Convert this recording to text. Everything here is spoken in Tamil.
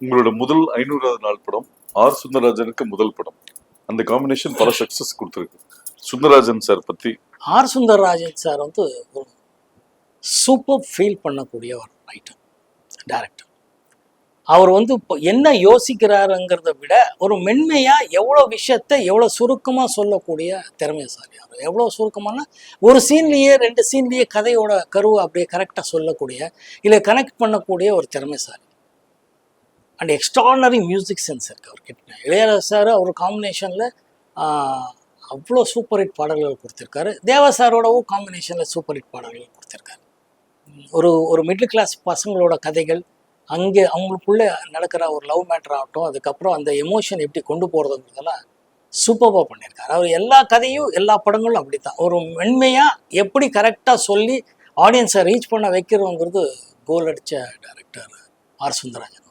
உங்களோட முதல் ஐநூறாவது நாள் படம் ஆர் சுந்தரராஜனுக்கு முதல் படம். அந்த காம்பினேஷன் பல சக்சஸ் கொடுத்துருக்கு. சுந்தரராஜன் சார் பத்தி. ஆர் சுந்தரராஜன் சார் வந்து ஒரு சூப்பர் ஃபீல் பண்ணக்கூடிய ஒரு ரைட்டர் டேரக்டர் அவர் வந்து இப்போ என்ன யோசிக்கிறாருங்கிறத விட ஒரு மென்மையாக எவ்வளோ விஷயத்தை எவ்வளோ சுருக்கமாக சொல்லக்கூடிய திறமைசாலி அவர் எவ்வளோ சுருக்கமான ஒரு சீன்லேயே ரெண்டு சீன்லேயே கதையோட கருவை அப்படியே கரெக்டாக சொல்லக்கூடிய இல்லை கனெக்ட் பண்ணக்கூடிய ஒரு திறமைசாலி அண்ட் எக்ஸ்ட்ரானரி மியூசிக் சென்ஸ் இருக்குது அவர்கிட்ட. இளையராஜா சார் அவர் காம்பினேஷனில் அவ்வளோ சூப்பர் ஹிட் பாடல்கள் கொடுத்துருக்காரு. தேவா சாரோடவும் காம்பினேஷனில் சூப்பர் ஹிட் பாடல்கள் கொடுத்துருக்காரு. ஒரு ஒரு மிடில் கிளாஸ் பசங்களோட கதைகள் அங்கே அவங்களுக்குள்ளே நடக்கிற ஒரு லவ் மேட்டர் ஆகட்டும் அதுக்கப்புறம் அந்த எமோஷன் எப்படி கொண்டு போகிறதுங்கிறதெல்லாம் சூப்பராக பண்ணியிருக்காரு. அவர் எல்லா கதையும் எல்லா படங்களும் அப்படி தான் ஒரு மென்மையாக எப்படி கரெக்டாக சொல்லி ஆடியன்ஸை ரீச் பண்ண வைக்கிறோங்கிறது கோல் அடித்த டேரக்டர் ஆர் சுந்தரராஜன்.